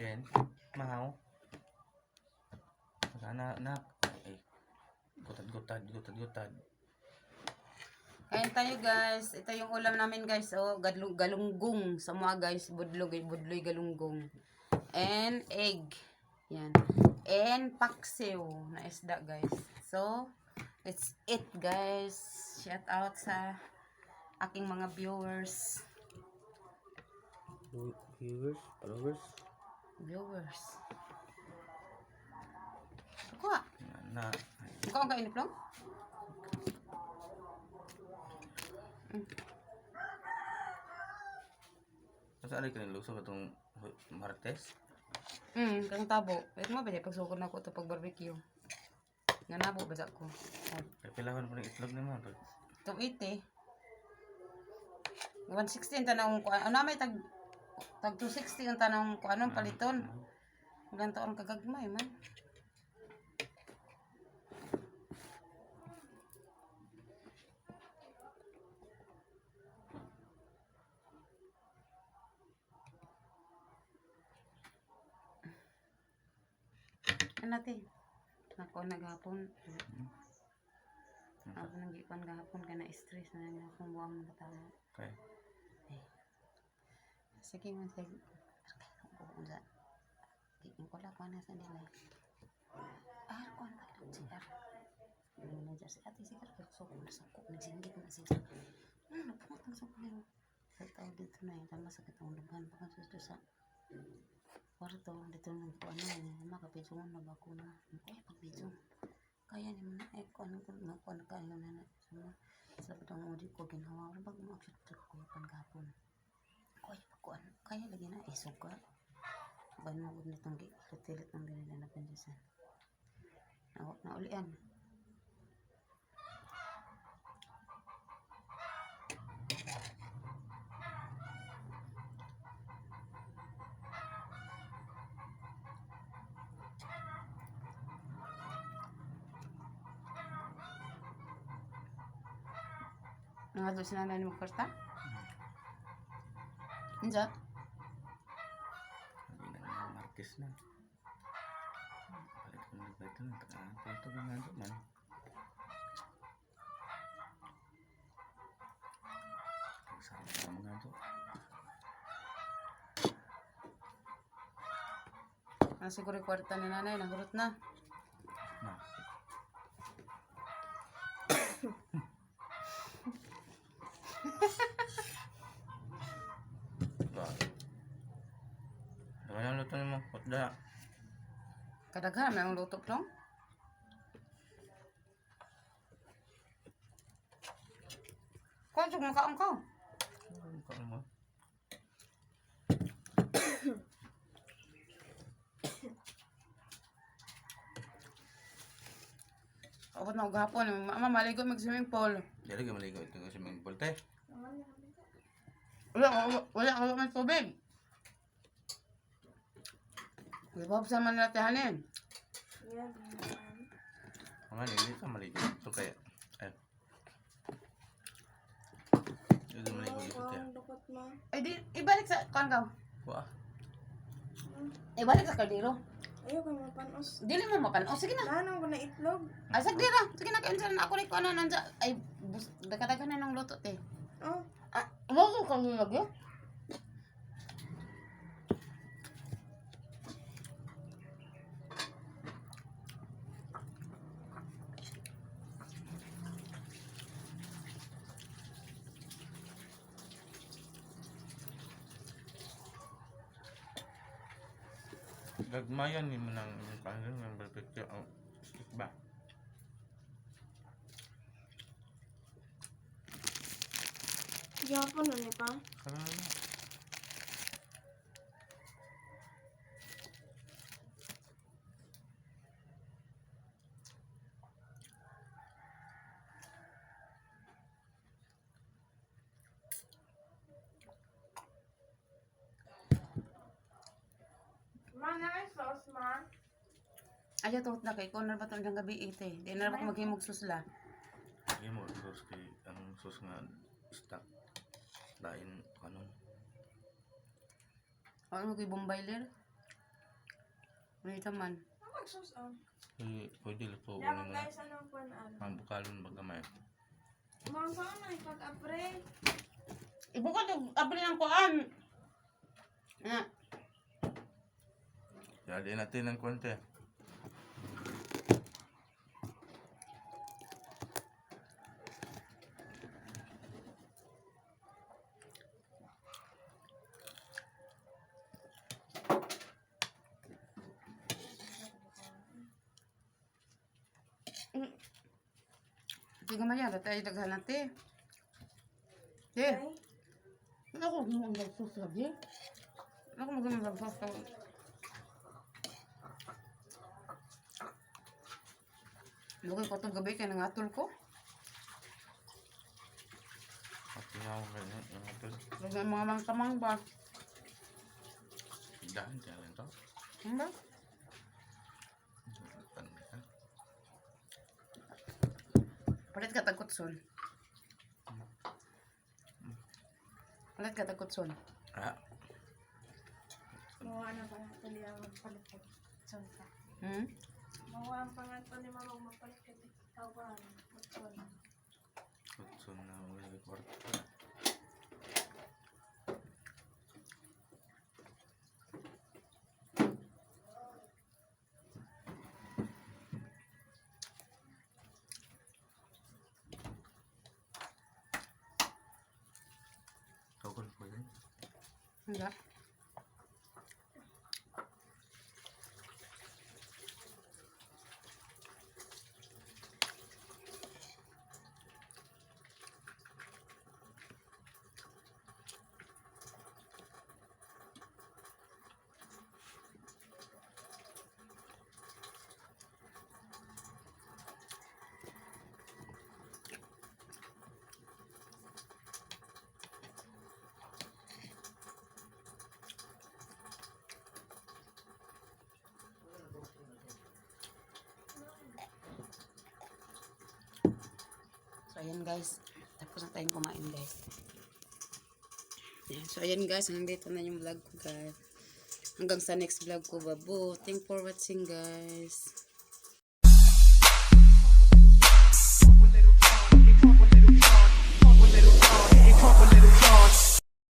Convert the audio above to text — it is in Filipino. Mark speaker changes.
Speaker 1: Then, mahaw. Sana na. Ay. Gutad-gutad, gutad-gutad.
Speaker 2: Kain tayo guys. Ito yung ulam namin guys. Oh, galung galunggong. Sa mga guys, budlog, budloy galunggong. And egg. Yan. And paksiw na isda guys. So, let's eat guys. Shout out sa aking mga viewers.
Speaker 1: Viewers, followers.
Speaker 2: Viewers. Kuha.
Speaker 1: Na,
Speaker 2: Ikaw ang kainip lang?
Speaker 1: Masa ada kena luso katong Martes?
Speaker 2: Hmm, kang tabo. Ito mo ba pagsukod na ako ito pag barbecue. Nga nabo ba ko? Oh.
Speaker 1: Kapilawan po ng itlog ni mo.
Speaker 2: Itong 80. 160 ang tanong ko. Ano may tag tag 260 ang tanong ko. Anong paliton? Ganto ang kagagmay man. Ano natin? Ako naghapon. Ako nang gipan gahapon ka na stress na nga akong buwang mga tao.
Speaker 1: Okay.
Speaker 2: Sige man sige. Ako sa Tingin ko lang kung ano sa nila. Ah, ko ang tayo siya. Ano na dyan si ate siya. Pero so kung nasa ko, nagsinggit na siya. Ano, napungot ang sa kulit. Sa tao dito na yun. Tama sa katong dugan. Baka sa sa kwarto. Dito nang ko ano. Makapidyo na ba ko na. Kaya pagpidyo. Kaya ni mo na. Eh, kung ano ko na. Kung ano kaya na na. Sa patang udi ko ginawa. Ano ba gumakit ko yung panggapon. Ano. Kaya lagi na isog ka. Banugod nitong gitilit ng dinila na pandisan. Na, naulian. Nangadto sila na mo kwarta? Inja?
Speaker 1: Hindi nga Martes na. Palit ko na ba ito? Palit ko na nga man. Sama sa mga ito.
Speaker 2: Ah, siguro yung kwarta ni nanay, nahurot na.
Speaker 1: Na. Luto mo? Kutda.
Speaker 2: Kadaghan, may ang luto plong. Kung sug makaon ka.
Speaker 1: Ano ka mo?
Speaker 2: Abot na og hapon, mama maligo mag swimming pool.
Speaker 1: Dili ka maligo ito sa mga pool te.
Speaker 2: Wala, wala, wala, wala may tubig. Ibab sa man natin hanin.
Speaker 1: Mga nili ka maligo. So kaya. Ay. Dili ka maligo dito te.
Speaker 2: Ay di, ibalik sa, kan ka.
Speaker 1: Wah.
Speaker 2: Ibalik sa kaldero.
Speaker 3: Ayaw ko mapanos.
Speaker 2: Dili mo mapan. O sige na.
Speaker 3: Nanang ko na itlog.
Speaker 2: Ay, sagdira. Sige na, kainsa na ako ni ko ano nandiyan. Ay, bus, dagadagan na ng luto, te.
Speaker 3: Oh,
Speaker 2: Ah, wala ko kang lagyo.
Speaker 1: Gagmayan ni mo ng yung pangalan ng barbecue ang stick ba?
Speaker 3: Yapon na ni pa.
Speaker 1: Ano na?
Speaker 3: Ma, na ay sauce, ma.
Speaker 2: Ay, ito na kay Connor ba itong gabi ite. Di na ako maghimog susla.
Speaker 1: Mo sus kay ang sus nga stock. Lain kanon.
Speaker 2: Ano mo kay Bombay lir? May taman.
Speaker 3: Ang magsos ang.
Speaker 1: Eh, pwede lang po.
Speaker 3: Dapat
Speaker 1: Ano na.
Speaker 3: guys, anong pan ano.
Speaker 1: Mambukalon bagamay.
Speaker 3: Mga saan na ipag-apre.
Speaker 2: Ibuka to, abri ng kuan. Na,
Speaker 1: Jadi natin ng konti.
Speaker 2: Hindi ka maya, tayo daghan natin. Eh, ako mo ang nagsusabi. Ako mo ang nagsusabi. Lugay ko itong gabi kaya nangatol ko.
Speaker 1: At nga ako ganyan. Yung ito.
Speaker 2: Lugay mga tamang ba?
Speaker 1: Dahan kaya lang to.
Speaker 2: Ano ba?
Speaker 1: Pandikan.
Speaker 2: Palit ka tagkutson. Palit ka tagkutson.
Speaker 1: Ah,
Speaker 3: Mawa na pa natin niya magpalit ko. Saan ka?
Speaker 2: Hmm?
Speaker 3: Mawa ang pangalan ni Mama magpalit ko. Tawagan. Magpalit.
Speaker 1: kutsun na wala kwarta. Tawag ko yun.
Speaker 2: Hindi. Ayan guys. Tapos na tayong kumain guys. Ayan. So, ayan guys. Hanggang dito na yung vlog ko guys. Hanggang sa next vlog ko, babo. Thank for watching guys.